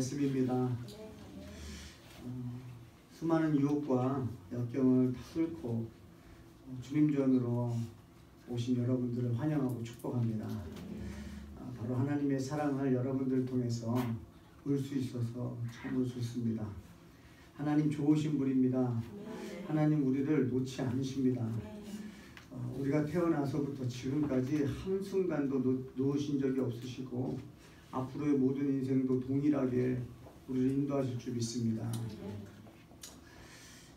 말씀입니다. 어, 수많은 유혹과 역경을 다 뚫고 어, 주님 전으로 오신 여러분들을 환영하고 축복합니다. 아, 바로 하나님의 사랑을 여러분들 통해서 볼 수 있어서 참으로 좋습니다. 하나님 좋으신 분입니다. 하나님 우리를 놓지 않으십니다. 어, 우리가 태어나서부터 지금까지 한순간도 놓, 놓으신 적이 없으시고 앞으로의 모든 인생도 동일하게 우리를 인도하실 줄 믿습니다.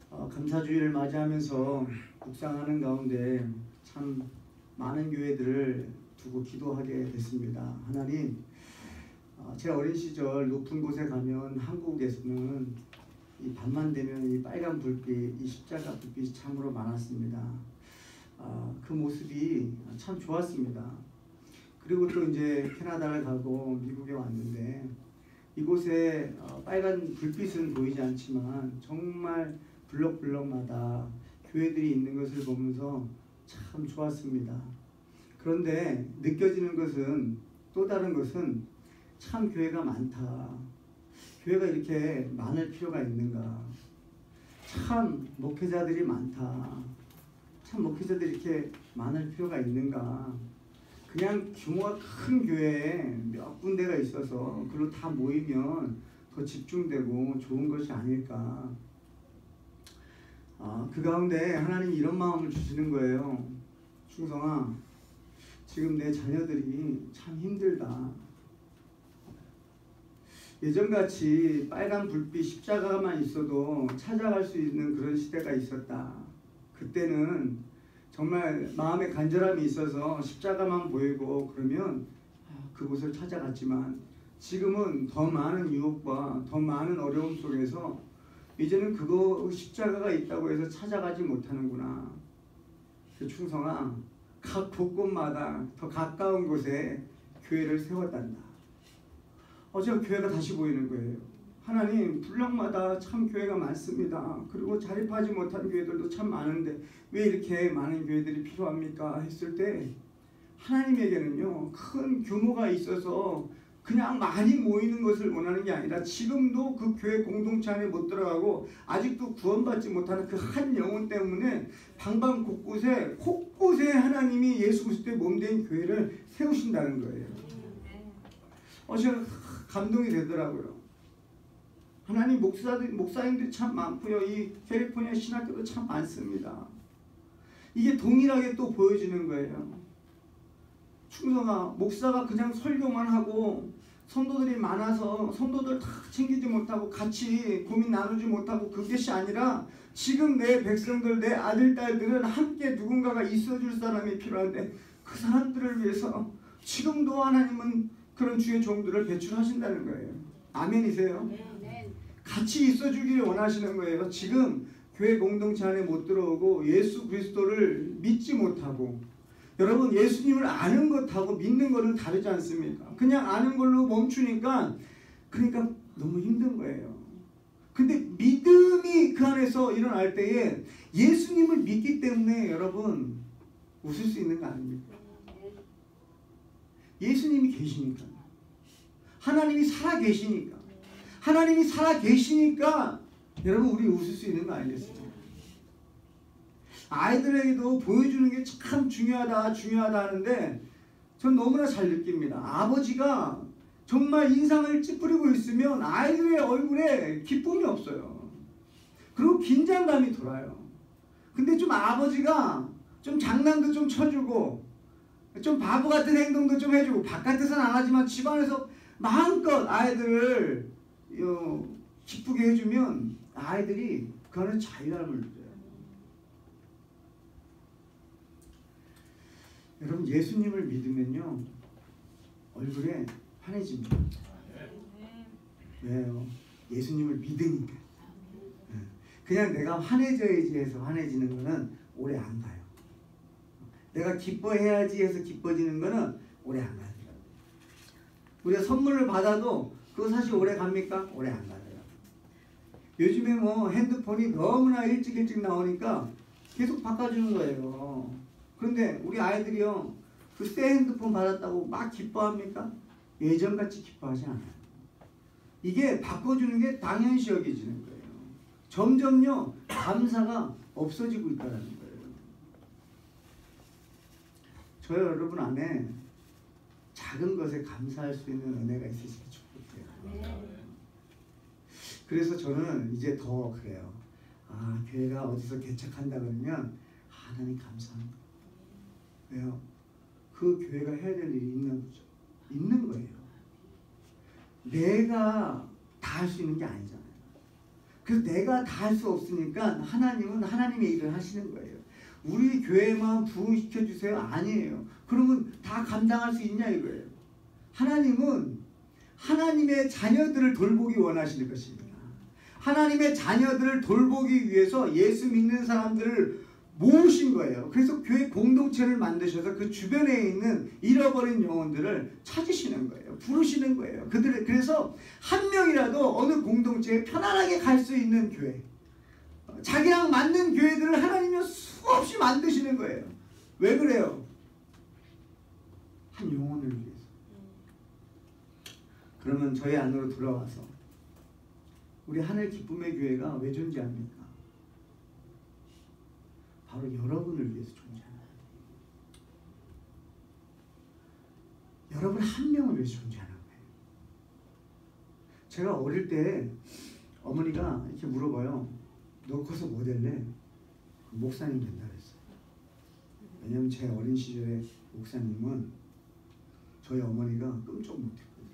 어, 감사주의를 맞이하면서 묵상하는 가운데 참 많은 교회들을 두고 기도하게 됐습니다. 하나님, 어, 제 어린 시절 높은 곳에 가면 한국에서는 이 밤만 되면 이 빨간 불빛, 이 십자가 불빛이 참으로 많았습니다. 아, 그 모습이 참 좋았습니다. 그리고 또 이제 캐나다를 가고 미국에 왔는데 이곳에 어, 빨간 불빛은 보이지 않지만 정말 블럭블럭마다 교회들이 있는 것을 보면서 참 좋았습니다. 그런데 느껴지는 것은 또 다른 것은 참 교회가 많다. 교회가 이렇게 많을 필요가 있는가. 참 목회자들이 많다. 참 목회자들이 이렇게 많을 필요가 있는가. 그냥 규모가 큰 교회에 몇 군데가 있어서 그걸로 다 모이면 더 집중되고 좋은 것이 아닐까. 아, 그 가운데 하나님이 이런 마음을 주시는 거예요. 충성아, 지금 내 자녀들이 참 힘들다. 예전같이 빨간 불빛 십자가만 있어도 찾아갈 수 있는 그런 시대가 있었다. 그때는 정말 마음에 간절함이 있어서 십자가만 보이고 그러면 그곳을 찾아갔지만 지금은 더 많은 유혹과 더 많은 어려움 속에서 이제는 그거 십자가가 있다고 해서 찾아가지 못하는구나. 그 충성아, 각 곳곳마다 더 가까운 곳에 교회를 세웠단다. 어제 교회가 다시 보이는 거예요. 하나님 블럭마다 참 교회가 많습니다. 그리고 자립하지 못한 교회들도 참 많은데 왜 이렇게 많은 교회들이 필요합니까? 했을 때 하나님에게는요 큰 규모가 있어서 그냥 많이 모이는 것을 원하는 게 아니라 지금도 그 교회 공동체 안에 못 들어가고 아직도 구원받지 못하는 그 한 영혼 때문에 방방 곳곳에 곳곳에 하나님이 예수 그리스도의 몸된 교회를 세우신다는 거예요. 어제 감동이 되더라고요. 하나님 목사들 목사님들이 참 많고요. 이 캘리포니아 신학교도 참 많습니다. 이게 동일하게 또 보여지는 거예요. 충성아 목사가 그냥 설교만 하고 성도들이 많아서 성도들 다 챙기지 못하고 같이 고민 나누지 못하고 그것이 아니라 지금 내 백성들 내 아들 딸들은 함께 누군가가 있어줄 사람이 필요한데 그 사람들을 위해서 지금도 하나님은 그런 주의 종들을 배출하신다는 거예요. 아멘이세요? 같이 있어주기를 원하시는 거예요. 지금 교회 공동체 안에 못 들어오고 예수 그리스도를 믿지 못하고 여러분 예수님을 아는 것하고 믿는 것은 다르지 않습니까? 그냥 아는 걸로 멈추니까 그러니까 너무 힘든 거예요. 근데 믿음이 그 안에서 일어날 때에 예수님을 믿기 때문에 여러분 웃을 수 있는 거 아닙니까? 예수님이 계시니까 하나님이 살아 계시니까 하나님이 살아 계시니까 여러분 우리 웃을 수 있는 거 아니겠습니까? 아이들에게도 보여주는 게 참 중요하다 중요하다 하는데 전 너무나 잘 느낍니다. 아버지가 정말 인상을 찌푸리고 있으면 아이들의 얼굴에 기쁨이 없어요. 그리고 긴장감이 돌아요. 근데 좀 아버지가 좀 장난도 좀 쳐주고 좀 바보 같은 행동도 좀 해주고 바깥에서는 안 하지만 집안에서 마음껏 아이들을 기쁘게 해주면 아이들이 그 안에 자유함을 느껴요. 여러분 예수님을 믿으면요 얼굴에 환해집니다. 왜요? 예수님을 믿으니까. 예. 그냥 내가 환해져야지 해서 환해지는 거는 오래 안 가요. 내가 기뻐해야지 해서 기뻐지는 거는 오래 안 가요. 우리가 선물을 받아도 그거 사실 오래 갑니까? 오래 안 가요. 요즘에 뭐 핸드폰이 너무나 일찍 일찍 나오니까 계속 바꿔주는 거예요. 그런데 우리 아이들이요 그 새 핸드폰 받았다고 막 기뻐합니까? 예전같이 기뻐하지 않아요. 이게 바꿔주는 게 당연시 여겨지는 거예요. 점점요 감사가 없어지고 있다는 거예요. 저 여러분 안에 작은 것에 감사할 수 있는 은혜가 축복해요. 그래서 저는 이제 더 그래요. 아 교회가 어디서 개척한다 그러면 하나님 감사합니다. 왜요? 그 교회가 해야 될 일이 있는 거죠. 있는 거예요. 내가 다 할 수 있는 게 아니잖아요. 그래서 내가 다 할 수 없으니까 하나님은 하나님의 일을 하시는 거예요. 우리 교회만 부흥시켜 주세요 아니에요. 그러면 다 감당할 수 있냐 이거예요. 하나님은 하나님의 자녀들을 돌보기 원하시는 것입니다. 하나님의 자녀들을 돌보기 위해서 예수 믿는 사람들을 모으신 거예요. 그래서 교회 공동체를 만드셔서 그 주변에 있는 잃어버린 영혼들을 찾으시는 거예요. 부르시는 거예요. 그들 그래서 한 명이라도 어느 공동체에 편안하게 갈 수 있는 교회, 자기랑 맞는 교회들을 하나님이 수없이 만드시는 거예요. 왜 그래요? 한 영혼을 위해서. 그러면 저희 안으로 들어와서 우리 하늘 기쁨의 교회가 왜 존재합니까? 바로 여러분을 위해서 존재하는 여러분 한 명을 위해서 존재하는 거예요. 제가 어릴 때 어머니가 이렇게 물어봐요. 너 커서 뭐 될래? 목사님 된다 그랬어요. 왜냐면 제 어린 시절에 목사님은 저희 어머니가 끔찍 못했거든요.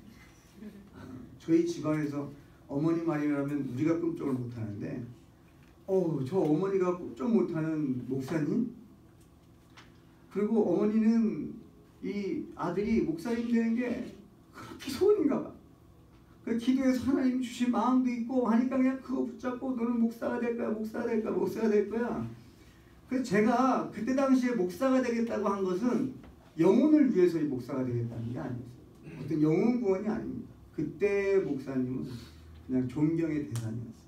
저희 집안에서 어머니 말이라면 우리가 끔찍을 못하는데 어, 저 어머니가 꼼짝 못하는 목사님? 그리고 어머니는 이 아들이 목사님 되는 게 그렇게 소원인가 봐. 그 기도해서 하나님 주신 마음도 있고 하니까 그냥 그거 붙잡고 너는 목사가 될 거야, 목사가 될 거야, 목사가 될 거야. 그래서 제가 그때 당시에 목사가 되겠다고 한 것은 영혼을 위해서 이 목사가 되겠다는 게 아니었어요. 어떤 영혼 구원이 아닙니다. 그때 목사님은 그냥 존경의 대상이었어요.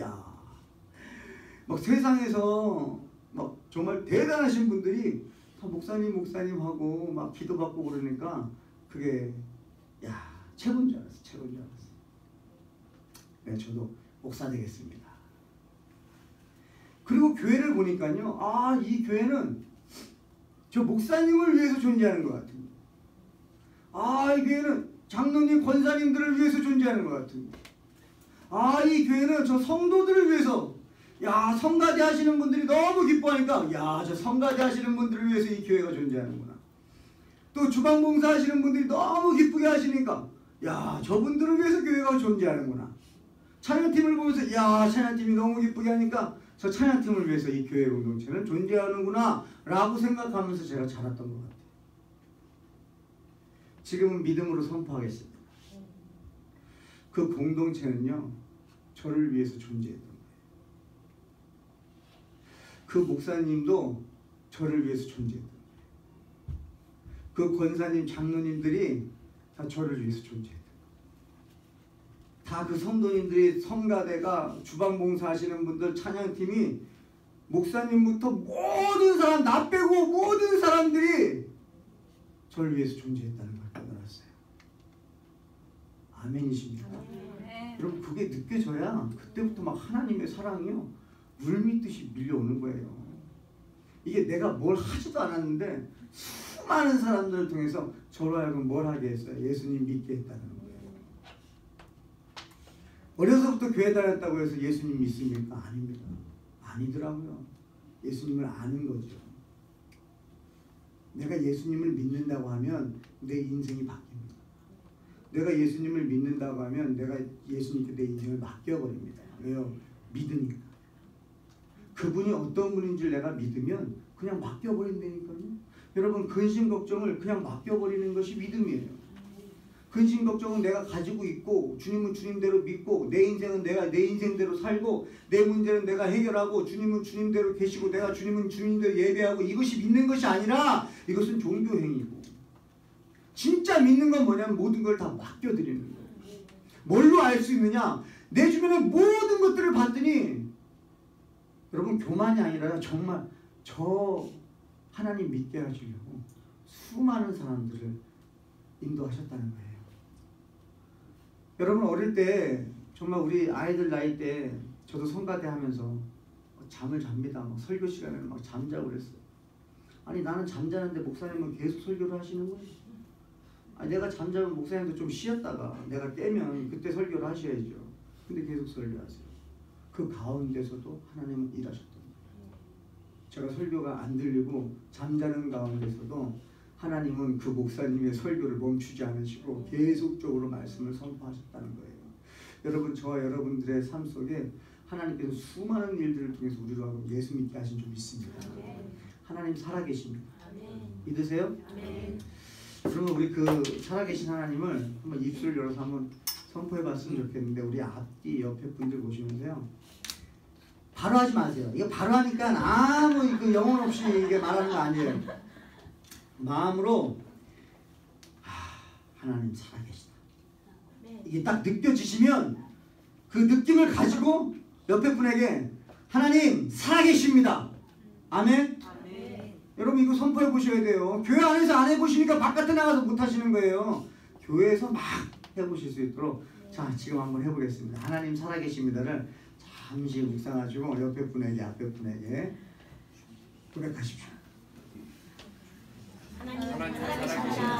야, 막 세상에서 막 정말 대단하신 분들이 다 목사님 목사님 하고 막 기도받고 그러니까 그게 야 최고인 줄 알았어 최고인 줄 알았어 네, 저도 목사 되겠습니다. 그리고 교회를 보니까요 아 이 교회는 저 목사님을 위해서 존재하는 것 같은 아 이 교회는 장로님 권사님들을 위해서 존재하는 것 같은 아 이 교회는 저 성도들을 위해서 야 성가대 하시는 분들이 너무 기뻐하니까 야 저 성가대 하시는 분들을 위해서 이 교회가 존재하는구나. 또 주방 봉사 하시는 분들이 너무 기쁘게 하시니까 야 저분들을 위해서 교회가 존재하는구나. 찬양팀을 보면서 야 찬양팀이 너무 기쁘게 하니까 저 찬양팀을 위해서 이 교회 공동체는 존재하는구나 라고 생각하면서 제가 자랐던 것 같아요. 지금은 믿음으로 선포하겠습니다. 그 공동체는요 저를 위해서 존재했다. 그 목사님도 저를 위해서 존재했던 그 권사님, 장로님들이 다 저를 위해서 존재했던 다그 성도님들이 성가대가 주방봉사 하시는 분들 찬양팀이 목사님부터 모든 사람 나 빼고 모든 사람들이 저를 위해서 존재했다는 걸 깨달았어요. 아멘이십니까? 네. 여러분 그게 느껴져야 그때부터 막 하나님의 사랑이요 물밀듯이 밀려오는 거예요. 이게 내가 뭘 하지도 않았는데 수많은 사람들을 통해서 저로 하여금 뭘 하게 했어요? 예수님 믿게 했다는 거예요. 어려서부터 교회 다녔다고 해서 예수님 믿습니까? 아닙니다. 아니더라고요. 예수님을 아는 거죠. 내가 예수님을 믿는다고 하면 내 인생이 바뀝니다. 내가 예수님을 믿는다고 하면 내가 예수님께 내 인생을 맡겨버립니다. 왜요? 믿으니까. 그분이 어떤 분인지 내가 믿으면 그냥 맡겨버린다니까요. 여러분 근심 걱정을 그냥 맡겨버리는 것이 믿음이에요. 근심 걱정은 내가 가지고 있고 주님은 주님대로 믿고 내 인생은 내가 내 인생대로 살고 내 문제는 내가 해결하고 주님은 주님대로 계시고 내가 주님은 주님대로 예배하고 이것이 믿는 것이 아니라 이것은 종교 행위고 진짜 믿는 건 뭐냐면 모든 걸 다 맡겨드리는 거예요. 뭘로 알 수 있느냐? 내 주변의 모든 것들을 봤더니 여러분 교만이 아니라 정말 저 하나님 믿게 하시려고 수많은 사람들을 인도하셨다는 거예요. 여러분 어릴 때 정말 우리 아이들 나이 때 저도 성가대 하면서 잠을 잡니다. 막 설교 시간에 막 잠자고 그랬어요. 아니 나는 잠자는데 목사님은 계속 설교를 하시는 거예요. 아니 내가 잠자면 목사님도 좀 쉬었다가 내가 깨면 그때 설교를 하셔야죠. 근데 계속 설교하세요. 그 가운데서도 하나님은 일하셨던 거예요. 제가 설교가 안 들리고 잠자는 가운데서도 하나님은 그 목사님의 설교를 멈추지 않으시고 계속적으로 말씀을 선포하셨다는 거예요. 여러분 저와 여러분들의 삶 속에 하나님께서 수많은 일들을 통해서 우리로 하고 예수 믿게 하신 줄 믿습니다. 하나님 살아계십니다. 믿으세요? 그러면 우리 그 살아계신 하나님을 한번 입술 열어서 한번 선포해봤으면 좋겠는데 우리 앞뒤 옆에 분들 보시면서요. 바로 하지 마세요. 이거 바로 하니까 아무 그 영혼 없이 이게 말하는 거 아니에요. 마음으로 아, 하나님 살아계시다. 이게 딱 느껴지시면 그 느낌을 가지고 옆에 분에게 하나님 살아계십니다. 아멘. 여러분 이거 선포해 보셔야 돼요. 교회 안에서 안 해보시니까 바깥에 나가서 못 하시는 거예요. 교회에서 막 해보실 수 있도록 자 지금 한번 해보겠습니다. 하나님 살아계십니다를 잠시 묵상하시고 옆에 분에게 앞에 분에게 고백하십시오. 하나님 살아계십니다.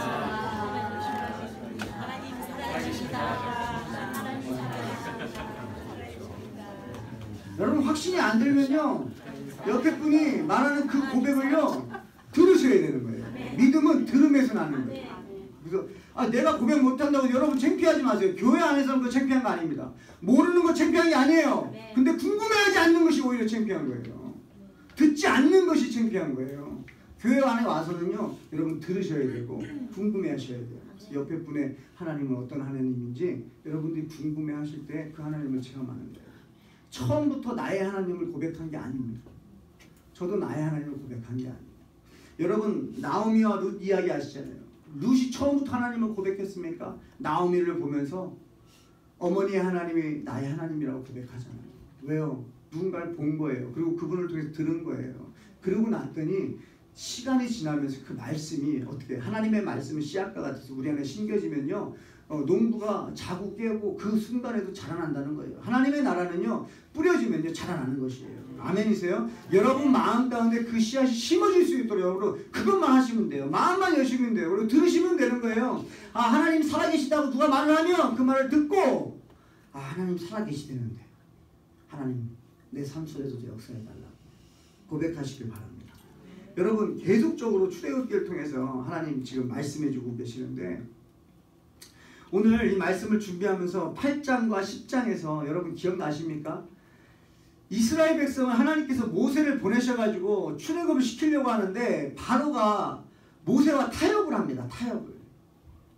하나님 살아계십니다. 하나님 살아계십니다. 여러분 확신이 안 들면요 옆에 분이 말하는 그 고백을요 들으셔야 되는 거예요. 믿음은 들음에서 나는 거예요. 그래서 아 내가 고백 못한다고 여러분 창피하지 마세요. 교회 안에서는 그 창피한 거 아닙니다. 모르는 거 창피한 게 아니에요. 근데 궁금해하지 않는 것이 오히려 창피한 거예요. 듣지 않는 것이 창피한 거예요. 교회 안에 와서는요 여러분 들으셔야 되고 궁금해하셔야 돼요. 옆에 분의 하나님은 어떤 하나님인지 여러분들이 궁금해하실 때 그 하나님을 체험하는 거예요. 처음부터 나의 하나님을 고백한 게 아닙니다. 저도 나의 하나님을 고백한 게 아니에요. 여러분 나오미와 룻 이야기 아시잖아요. 룻이 처음부터 하나님을 고백했습니까? 나오미를 보면서 어머니의 하나님이 나의 하나님이라고 고백하잖아요. 왜요? 누군가를 본 거예요. 그리고 그분을 통해서 들은 거예요. 그러고 났더니 시간이 지나면서 그 말씀이 어떻게 하나님의 말씀은 씨앗과 같아서 우리 안에 심겨지면요 어, 농부가 자고 깨고 그 순간에도 자라난다는 거예요. 하나님의 나라는요 뿌려지면요 자라나는 것이에요. 아멘이세요? 여러분 마음 가운데 그 씨앗이 심어질 수 있도록 여러분 그것만 하시면 돼요. 마음만 여시면 돼요. 그리고 들으시면 되는 거예요. 아 하나님 살아계시다고 누가 말을 하면 그 말을 듣고 아 하나님 살아계시대는데 하나님 내 삶 속에서도 역사해 달라고 고백하시길 바랍니다. 여러분 계속적으로 출애굽기를 통해서 하나님 지금 말씀해주고 계시는데 오늘 이 말씀을 준비하면서 8장과 10장에서 여러분 기억나십니까? 이스라엘 백성은 하나님께서 모세를 보내셔가지고 출애굽을 시키려고 하는데 바로가 모세와 타협을 합니다. 타협을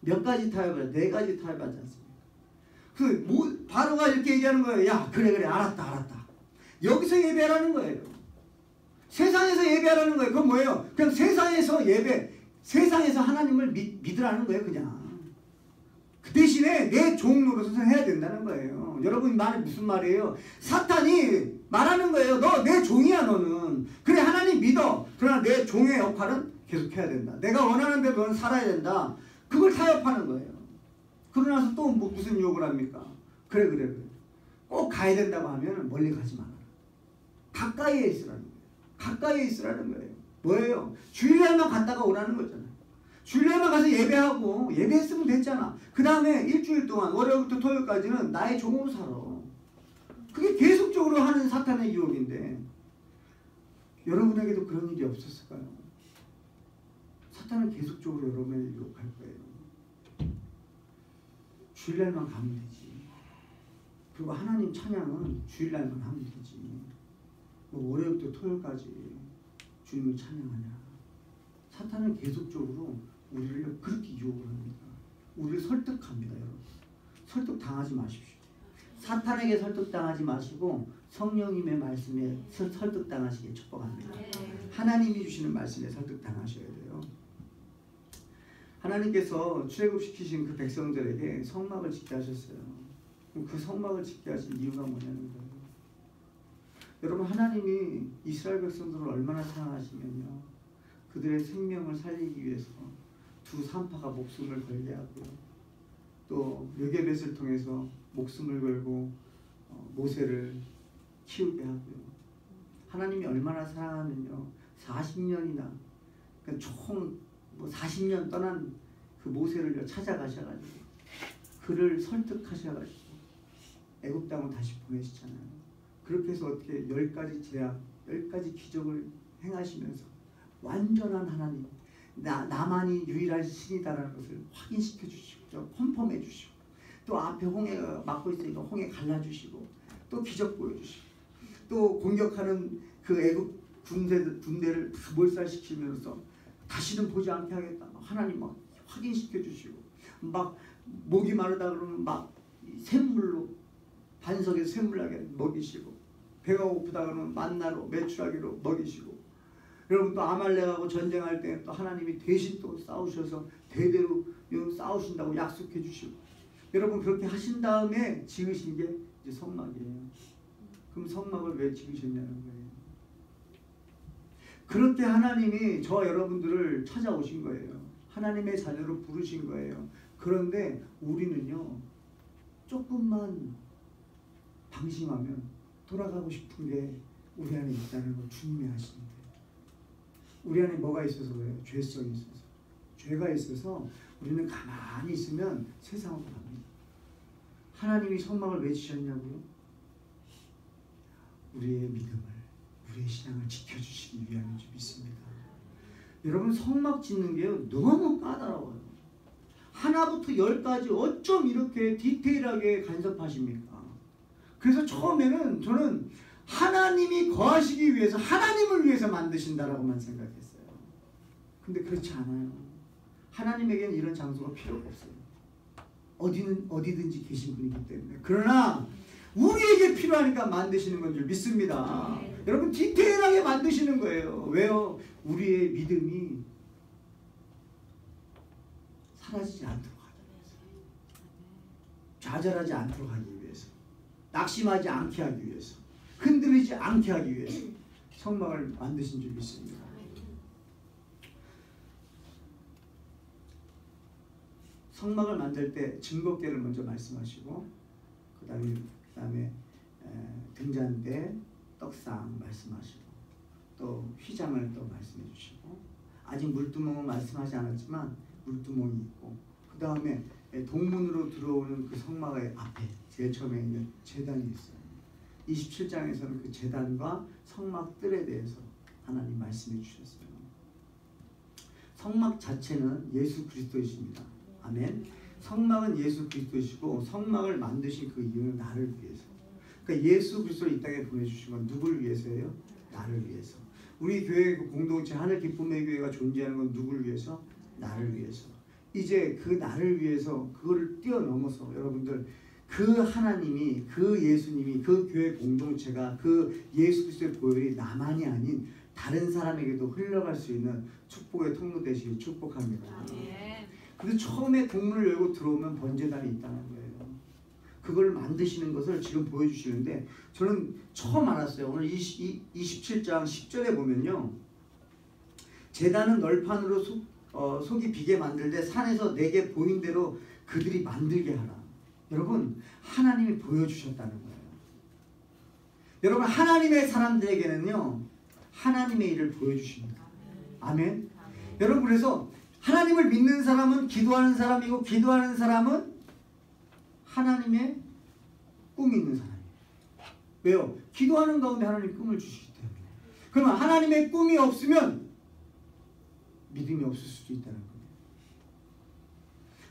몇 가지 타협을? 네 가지 타협하지 않습니까? 그 모, 바로가 이렇게 얘기하는 거예요. 야 그래 그래 알았다 알았다. 여기서 예배하라는 거예요. 세상에서 예배하라는 거예요. 그건 뭐예요? 그냥 세상에서 예배, 세상에서 하나님을 믿, 믿으라는 거예요. 그냥. 그 대신에 내종 노릇을 해야 된다는 거예요. 여러분 말이 무슨 말이에요? 사탄이 말하는 거예요. 너 내 종이야 너는. 그래 하나님 믿어. 그러나 내 종의 역할은 계속 해야 된다. 내가 원하는 대로 너는 살아야 된다. 그걸 타협하는 거예요. 그러고 나서 또 뭐 무슨 욕을 합니까? 그래 그래 그래. 꼭 가야 된다고 하면 멀리 가지 마라. 가까이에 있으라는 거예요. 가까이에 있으라는 거예요. 뭐예요? 주일날만 갔다가 오라는 거잖아요. 주일날만 가서 예배하고 예배했으면 됐잖아. 그 다음에 일주일 동안 월요일부터 토요일까지는 나의 종으로 살아. 그게 계속적으로 하는 사탄의 유혹인데 여러분에게도 그런 일이 없었을까요? 사탄은 계속적으로 여러분을 유혹할 거예요. 주일날만 가면 되지. 그리고 하나님 찬양은 주일날만 하면 되지. 뭐 월요일부터 토요일까지 주님을 찬양하냐. 사탄은 계속적으로 우리를 그렇게 유혹을 합니다. 우리를 설득합니다, 여러분. 설득 당하지 마십시오. 사탄에게 설득 당하지 마시고 성령님의 말씀에 설- 설득 당하시길 축복합니다. 하나님이 주시는 말씀에 설득 당하셔야 돼요. 하나님께서 출애굽시키신 그 백성들에게 성막을 짓게 하셨어요. 그 성막을 짓게 하신 이유가 뭐냐는 거예요. 여러분 하나님이 이스라엘 백성들을 얼마나 사랑하시면요. 그들의 생명을 살리기 위해서 두 산파가 목숨을 걸게 하고요. 또 요괴벳을 통해서 목숨을 걸고 어, 모세를 키우게 하고요. 하나님이 얼마나 사랑하면요. 40년이나 그러니까 총뭐 40년 떠난 그 모세를 찾아가셔가지고 그를 설득하셔가지고 애굽 땅으로 다시 보내시잖아요. 그렇게 해서 어떻게 열 가지 제약, 열 가지 기적을 행하시면서 완전한 하나님, 나 나만이 유일한 신이다라는 것을 확인시켜 주시고, 저 컨펌해 주시고, 또 앞에 홍해가 막고 있으니까 홍해 갈라 주시고, 또 기적 보여 주시고, 또 공격하는 그 애굽 군대 군대를 다 몰살시키면서 다시는 보지 않게 하겠다. 하나님 막 확인시켜 주시고, 막 목이 마르다 그러면 막 샘물로 반석에 샘물하게 먹이시고 배가 고프다 그러면 만나로 매출하기로 먹이시고 여러분 또 아말렉하고 전쟁할 때 또 하나님이 대신 또 싸우셔서 대대로 요 싸우신다고 약속해 주시고 여러분 그렇게 하신 다음에 지으신 게 이제 성막이에요. 그럼 성막을 왜 지으셨냐는 거예요. 그렇게 하나님이 저 여러분들을 찾아오신 거예요. 하나님의 자녀로 부르신 거예요. 그런데 우리는요 조금만 방심하면 돌아가고 싶은 게 우리 안에 있다는 걸 주님이 아시는데 우리 안에 뭐가 있어서 그래요? 죄성이 있어서 죄가 있어서 우리는 가만히 있으면 세상으로 갑니다. 하나님이 성막을 왜 지셨냐고요? 우리의 믿음을 우리의 신앙을 지켜주시기 위함인 줄 믿습니다. 여러분 성막 짓는 게요 너무 까다로워요. 하나부터 열까지 어쩜 이렇게 디테일하게 간섭하십니까? 그래서 처음에는 저는 하나님이 거하시기 위해서 하나님을 위해서 만드신다라고만 생각했어요. 근데 그렇지 않아요. 하나님에게는 이런 장소가 필요가 없어요. 어디는 어디든지 계신 분이기 때문에. 그러나 우리에게 필요하니까 만드시는 건 줄 믿습니다. 네. 여러분 디테일하게 만드시는 거예요. 왜요? 우리의 믿음이 사라지지 않도록 하기 위해서. 좌절하지 않도록 하기 위해서. 낙심하지 않게 하기 위해서. 흔들리지 않게 하기 위해서. 성막을 만드신 줄 믿습니다. 성막을 만들 때 증거계를 먼저 말씀하시고 그 다음에 그 다음에 에, 등잔대, 떡상 말씀하시고 또 휘장을 또 말씀해 주시고 아직 물두멍은 말씀하지 않았지만 물두멍이 있고 그 다음에 동문으로 들어오는 그 성막의 앞에 제일 처음에 있는 제단이 있어요. 27장에서는 그 제단과 성막들에 대해서 하나님 말씀해 주셨어요. 성막 자체는 예수 그리스도이십니다. 아멘. 성막은 예수 그리스도이시고 성막을 만드신 그 이유는 나를 위해서. 그러니까 예수 그리스도를 이 땅에 보내주신 건 누구를 위해서예요? 나를 위해서. 우리 교회 그 공동체 하늘 기쁨의 교회가 존재하는 건 누구를 위해서? 나를 위해서. 이제 그 나를 위해서 그거를 뛰어넘어서 여러분들 그 하나님이 그 예수님이 그 교회 공동체가 그 예수 그리스도의 보혈이 나만이 아닌 다른 사람에게도 흘러갈 수 있는 축복의 통로 되시길 축복합니다. 근데 처음에 동문을 열고 들어오면 번제단이 있다는 거예요. 그걸 만드시는 것을 지금 보여주시는데 저는 처음 알았어요. 오늘 20, 27장 10절에 보면요. 재단은 널판으로 속, 어, 속이 비게 만들되 산에서 내게 보인 대로 그들이 만들게 하라. 여러분 하나님이 보여주셨다는 거예요. 여러분 하나님의 사람들에게는요. 하나님의 일을 보여주십니다. 아멘. 여러분 그래서 하나님을 믿는 사람은 기도하는 사람이고 기도하는 사람은 하나님의 꿈이 있는 사람이에요. 왜요? 기도하는 가운데 하나님 꿈을 주시기 때문에. 그러면 하나님의 꿈이 없으면 믿음이 없을 수도 있다는 거예요.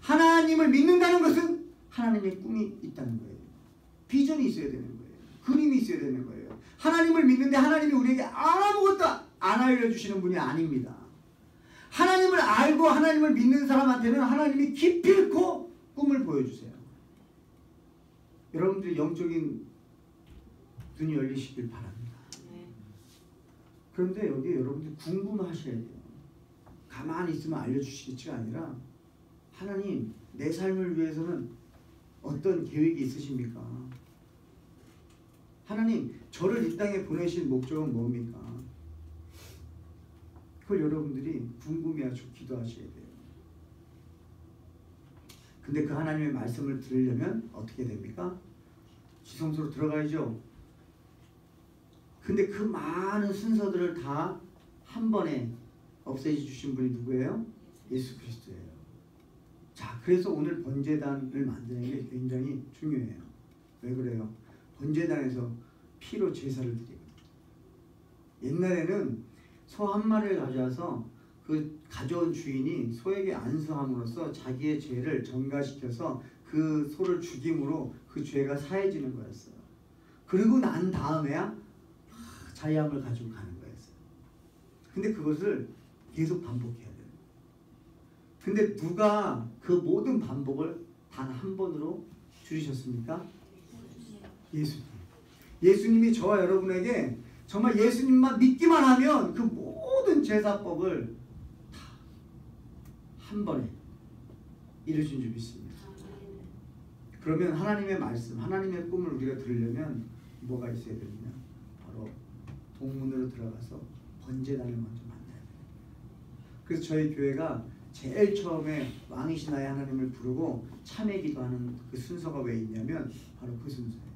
하나님을 믿는다는 것은 하나님의 꿈이 있다는 거예요. 비전이 있어야 되는 거예요. 그림이 있어야 되는 거예요. 하나님을 믿는데 하나님이 우리에게 아무것도 안 알려주시는 분이 아닙니다. 하나님을 알고 하나님을 믿는 사람한테는 하나님이 기필코 꿈을 보여주세요. 여러분들 영적인 눈이 열리시길 바랍니다. 그런데 여기 여러분들 궁금하셔야 돼요. 가만히 있으면 알려주시겠지가 아니라 하나님 내 삶을 위해서는 어떤 계획이 있으십니까? 하나님 저를 이 땅에 보내신 목적은 뭡니까? 그걸 여러분들이 궁금해하시고 기도하셔야 돼요. 근데 그 하나님의 말씀을 들으려면 어떻게 됩니까? 지성소로 들어가야죠. 근데 그 많은 순서들을 다 한 번에 없애 주신 분이 누구예요? 예수 그리스도예요. 자, 그래서 오늘 번제단을 만드는 게 굉장히 중요해요. 왜 그래요? 번제단에서 피로 제사를 드리거든요. 옛날에는 소 한 마리를 가져와서 그 가져온 주인이 소에게 안수함으로써 자기의 죄를 전가시켜서 그 소를 죽임으로 그 죄가 사해지는 거였어요. 그리고 난 다음에야 하, 자유함을 가지고 가는 거였어요. 근데 그것을 계속 반복해야 돼요. 근데 누가 그 모든 반복을 단 한 번으로 줄이셨습니까? 예수님. 예수님이 저와 여러분에게 정말 예수님만 믿기만 하면 그 모든 제사법을 다 한 번에 이루신 줄 믿습니다. 그러면 하나님의 말씀, 하나님의 꿈을 우리가 들으려면 뭐가 있어야 되느냐? 바로 동문으로 들어가서 번제단을 먼저 만나야 돼요. 그래서 저희 교회가 제일 처음에 왕이시나의 하나님을 부르고 참회 기도하는 그 순서가 왜 있냐면 바로 그 순서예요.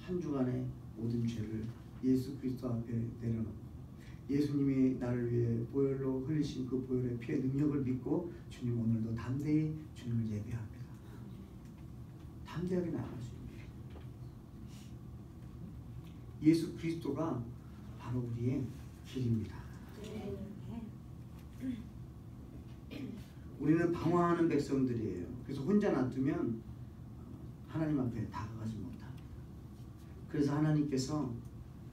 한 주간의 모든 죄를 예수 그리스도 앞에 내려놓고 예수님이 나를 위해 보혈로 흘리신 그 보혈의 피의 능력을 믿고 주님 오늘도 담대히 주님을 예배합니다. 담대하게 나아갈 수 있는 예수 그리스도가 바로 우리의 길입니다. 우리는 방황하는 백성들이에요. 그래서 혼자 놔두면 하나님 앞에 다가가지 못합니다. 그래서 하나님께서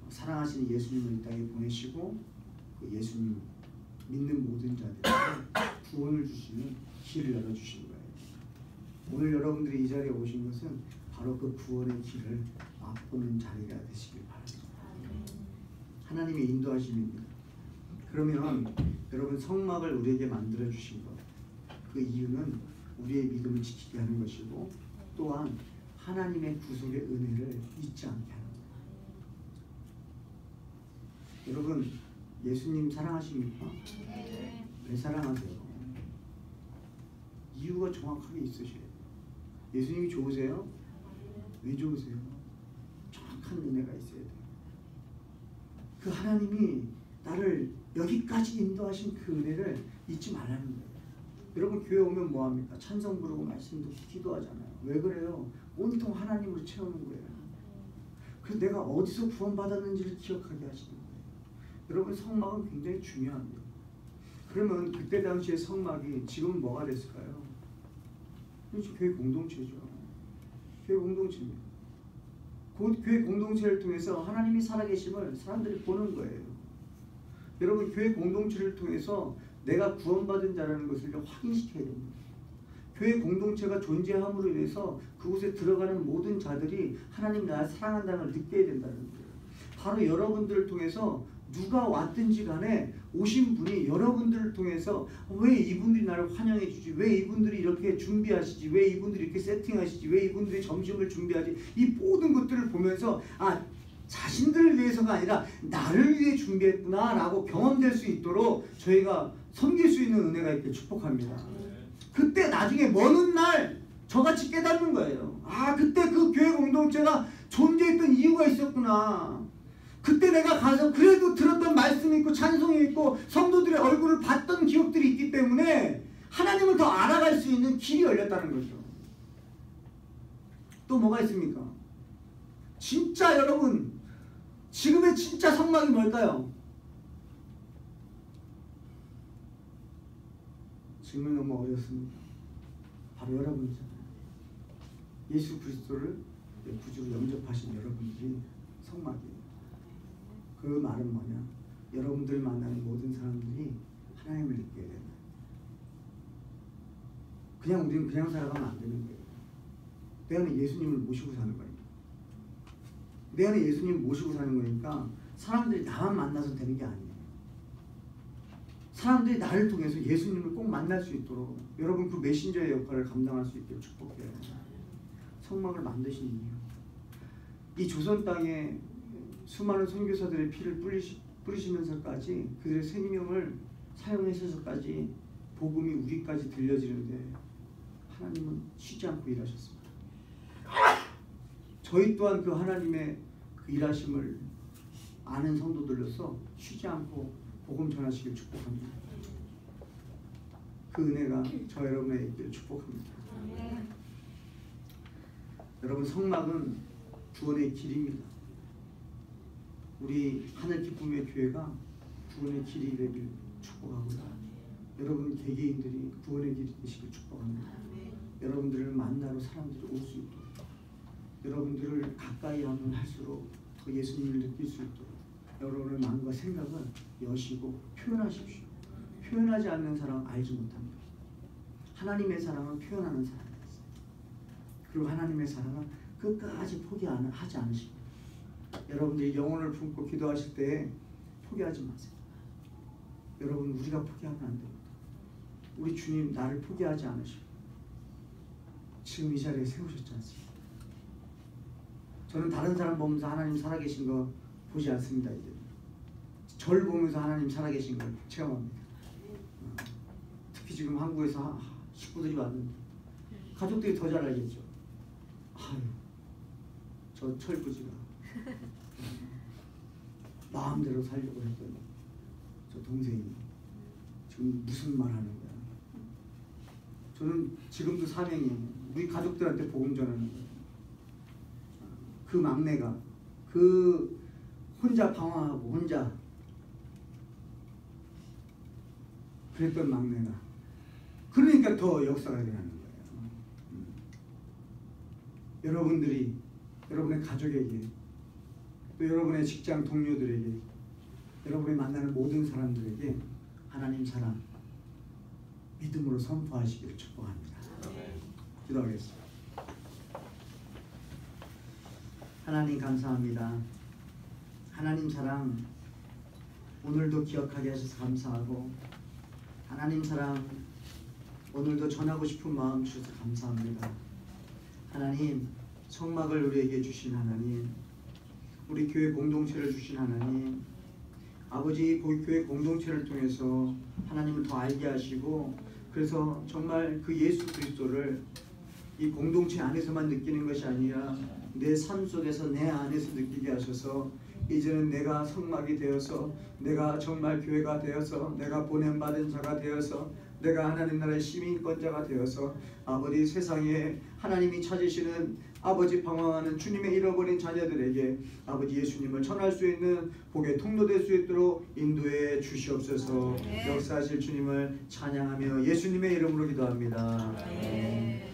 사랑하시는 예수님을 이 땅에 보내시고 그 예수님 믿는 모든 자들에게 구원을 주시는 길을 열어주신 거예요. 오늘 여러분들이 이 자리에 오신 것은 바로 그 구원의 길을 맛보는 자리가 되시길 바랍니다. 하나님의 인도하심입니다. 그러면 여러분 성막을 우리에게 만들어 주신 것. 그 이유는 우리의 믿음을 지키게 하는 것이고 또한 하나님의 구속의 은혜를 잊지 않게 하는 거예요. 여러분 예수님 사랑하십니까? 왜 사랑하세요? 이유가 정확하게 있으셔야 돼요. 예수님이 좋으세요? 왜 좋으세요? 정확한 은혜가 있어야 돼요. 그 하나님이 나를 여기까지 인도하신 그 은혜를 잊지 말라는 거예요. 여러분 교회 오면 뭐 합니까? 찬송 부르고 말씀 듣고 기도하잖아요. 왜 그래요? 온통 하나님으로 채우는 거예요. 그래서 내가 어디서 구원받았는지를 기억하게 하시는 거예요. 여러분 성막은 굉장히 중요합니다. 그러면 그때 당시의 성막이 지금 뭐가 됐을까요? 그렇죠. 교회 공동체죠. 교회 공동체입니다. 그 교회 공동체를 통해서 하나님이 살아계심을 사람들이 보는 거예요. 여러분 교회 공동체를 통해서 내가 구원받은 자라는 것을 확인시켜야 됩니다. 교회 공동체가 존재함으로 인해서 그곳에 들어가는 모든 자들이 하나님 나를 사랑한다는 걸 느껴야 된다는 거예요. 바로 여러분들을 통해서 누가 왔든지 간에 오신 분이 여러분들을 통해서 왜 이분들이 나를 환영해 주지? 왜 이분들이 이렇게 준비하시지? 왜 이분들이 이렇게 세팅하시지? 왜 이분들이 점심을 준비하지? 이 모든 것들을 보면서 아 자신들을 위해서가 아니라 나를 위해 준비했구나 라고 경험될 수 있도록 저희가 섬길 수 있는 은혜가 있길 축복합니다. 그때 나중에 먼 훗날 저같이 깨닫는 거예요. 아 그때 그 교회 공동체가 존재했던 이유가 있었구나. 그때 내가 가서 그래도 들었던 말씀이 있고 찬송이 있고 성도들의 얼굴을 봤던 기억들이 있기 때문에 하나님을 더 알아갈 수 있는 길이 열렸다는 거죠. 또 뭐가 있습니까? 진짜 여러분 지금의 진짜 성막이 뭘까요? 지금은 너무 어렵습니다. 바로 여러분이잖아요. 예수 그리스도를 구주로 영접하신 여러분들이 성막이에요. 그 말은 뭐냐? 여러분들 만나는 모든 사람들이 하나님을 느껴야 된다. 그냥 우리는 그냥 살아가면 안 되는 거예요. 내 안에 예수님을 모시고 사는 거니까. 내 안에 예수님을 모시고 사는 거니까 사람들이 나만 만나서 되는 게 아니에요. 사람들이 나를 통해서 예수님을 꼭 만날 수 있도록 여러분 그 메신저의 역할을 감당할 수 있도록 축복해요. 성막을 만드신 이유. 이 조선 땅에 수많은 선교사들의 피를 뿌리시, 뿌리시면서까지 그들의 생명을 사용하셔서까지 복음이 우리까지 들려지는데 하나님은 쉬지 않고 일하셨습니다. 저희 또한 그 하나님의 그 일하심을 아는 성도들로서 쉬지 않고 복음 전하시길 축복합니다. 그 은혜가 저 여러분의 있기를 축복합니다. 여러분 성막은 구원의 길입니다. 우리 하늘 기쁨의 교회가 구원의 길이 되길 축복합니다. 여러분 개개인들이 구원의 길이 되시길 축복합니다. 여러분들을 만나러 사람들이 올 수 있도록 여러분들을 가까이 하면 할수록 더 예수님을 느낄 수 있도록 여러분의 마음과 생각을 여시고 표현하십시오. 표현하지 않는 사람 알지 못합니다. 하나님의 사랑은 표현하는 있어요. 그리고 하나님의 사랑은 끝까지 포기하지 않으십니다. 여러분들이 영혼을 품고 기도하실 때 포기하지 마세요. 여러분 우리가 포기하면 안 됩니다. 우리 주님 나를 포기하지 않으시고 지금 이 자리에 세우셨지 않습니까? 저는 다른 사람 보면서 하나님 살아계신 거 보지 않습니다. 이제 절 보면서 하나님 살아계신 걸 체험합니다. 어, 특히 지금 한국에서 하- 식구들이 왔는데 가족들이 더 잘 알겠죠. 아유, 저 철부지가 마음대로 살려고 했더니 저 동생이 지금 무슨 말 하는 거야. 저는 지금도 사명이에요. 우리 가족들한테 복음 전하는 거예요. 그 막내가 그 혼자 방황하고 혼자 그랬던 막내가 그러니까 더 역사가 일어나는 거예요. 음. 여러분들이 여러분의 가족에게 또 여러분의 직장 동료들에게 여러분이 만나는 모든 사람들에게 하나님 사랑 믿음으로 선포하시기를 축복합니다. 기도하겠습니다. 하나님 감사합니다. 하나님 사랑 오늘도 기억하게 하셔서 감사하고 하나님 사랑 오늘도 전하고 싶은 마음 주셔서 감사합니다. 하나님 성막을 우리에게 주신 하나님 우리 교회 공동체를 주신 하나님 아버지 그 교회 공동체를 통해서 하나님을 더 알게 하시고 그래서 정말 그 예수 그리스도를 이 공동체 안에서만 느끼는 것이 아니라 내 삶 속에서 내 안에서 느끼게 하셔서 이제는 내가 성막이 되어서 내가 정말 교회가 되어서 내가 보냄받은 자가 되어서 내가 하나님 나라의 시민권자가 되어서 아버지 세상에 하나님이 찾으시는 아버지 방황하는 주님의 잃어버린 자녀들에게 아버지 예수님을 전할 수 있는 복의 통로 될 수 있도록 인도해 주시옵소서 역사하실 주님을 찬양하며 예수님의 이름으로 기도합니다. 네.